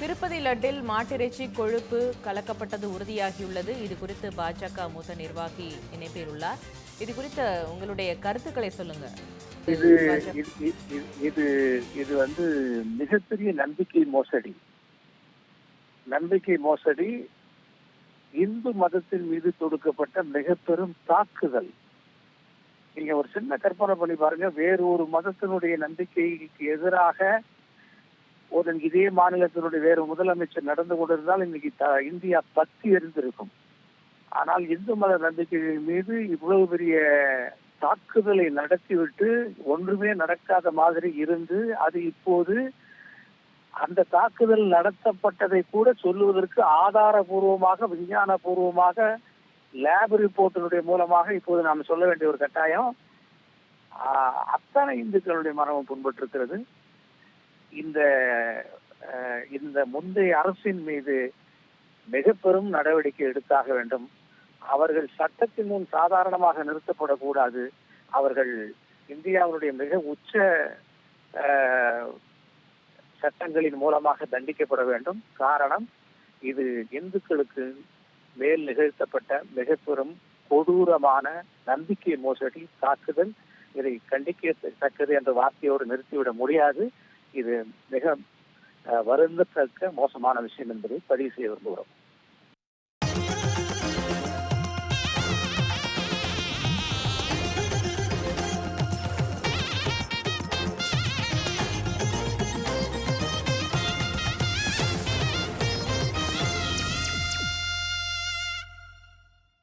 திருப்பதி லட்டில் மாட்டிறைச்சி கொழுப்பு கலக்கப்பட்டது உறுதியாகியுள்ளது. இது குறித்து பாஜக மூத்த நிர்வாகி இணைப்பிலுள்ளார். இது குறித்த உங்களுடைய கருத்துக்களை சொல்லுங்க. இது இது- இது- இது இது வந்து மிகப்பெரிய நம்பிக்கை மோசடி. நம்பிக்கை மோசடி. இந்து மதத்தின் மீது தொடுக்கப்பட்ட மிக பெரும் தாக்குதல். நீங்க ஒரு சின்ன கற்பனை பண்ணி பாருங்க. வேறு ஒரு மதத்தினுடைய நம்பிக்கைக்கு எதிராக ஒரு இதே மாநிலத்தினுடைய வேறு முதலமைச்சர் நடந்து கொண்டிருந்தால் இன்னைக்கு த- இந்தியா பத்தி எரிந்திருக்கும் ஆனால் இந்து மத நம்பிக்கைகள் மீது இவ்வளவு பெரிய தாக்குதலை நடத்திவிட்டு ஒன்றுமே நடக்காத மாதிரி இருந்து அது இப்போது அந்த தாக்குதல் நடத்தப்பட்டதை கூட சொல்லுவதற்கு ஆதாரபூர்வமாக விஞ்ஞானபூர்வமாக லேப் ரிப்போர்ட்டினுடைய மூலமாக இப்போது நாம் சொல்ல வேண்டிய ஒரு கட்டாயம் ஆஹ், அத்தனை இந்துக்களுடைய மரணம் புண்பட்டிருக்கிறது. இந்த இந்த முந்தைய அரசின் மீது மிக பெரும் நடவடிக்கை எடுத்தாக வேண்டும். அவர்கள் சட்டத்தின் முன் சாதாரணமாக நிறுத்தப்படக்கூடாது. அவர்கள் இந்தியாவுடைய மிக உச்ச சட்டங்களின் மூலமாக தண்டிக்கப்பட வேண்டும். காரணம் இது இந்துக்களுக்கு மேல் நிகழ்த்தப்பட்ட மிக பெரும் கொடூரமான நம்பிக்கை மோசடி தாக்குதல். இதை கண்டிக்கத்தக்கது என்ற வார்த்தையோடு நிறுத்திவிட முடியாது. இது மிக வருந்தத்தக்க மோசமான விஷயம் என்பதை பதிவு செய்ய விரும்புகிறோம்.